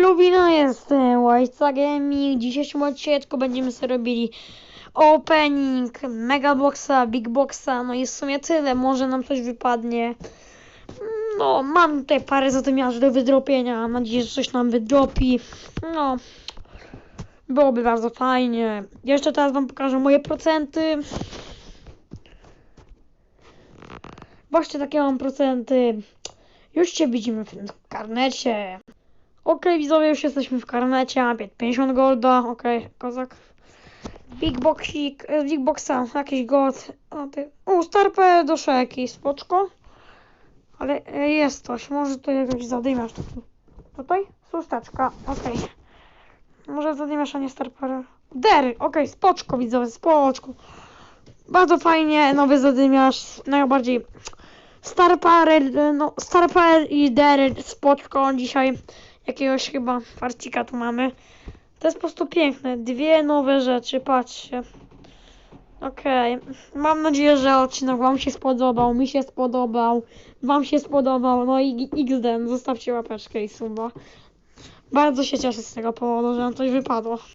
Lubina jestem, Łajca Gaming. W dzisiejszym odcinku będziemy sobie robili opening, megaboxa, big boxa, no i w sumie tyle, może nam coś wypadnie. No, mam tutaj parę zadymiarzy do wydropienia, mam nadzieję, że coś nam wydropi. No, byłoby bardzo fajnie. Jeszcze teraz wam pokażę moje procenty. Właśnie takie mam procenty. Już się widzimy w tym karnecie. Okej, widzowie, już jesteśmy w karnecie. mam 50 golda. Okej, kozak. Big boxik, e, big boxa, jakiś gold. O, starpe do szeki, spoczko. Ale e, jest coś, może to jakiś zadymiarz taki. Tutaj? Szósteczka, okej. Może zadymiarz, a nie starper. Dery, okej, spoczko, widzowie, spoczko. Bardzo fajnie, nowy zadymiarz, najbardziej Star Power, no Star Power i Dery, spoczko, dzisiaj jakiegoś chyba farcika tu mamy. To jest po prostu piękne, dwie nowe rzeczy, patrzcie. Okej, mam nadzieję, że odcinek wam się spodobał, mi się spodobał, wam się spodobał, no i XD, zostawcie łapeczkę i suba. Bardzo się cieszę z tego powodu, że nam coś wypadło.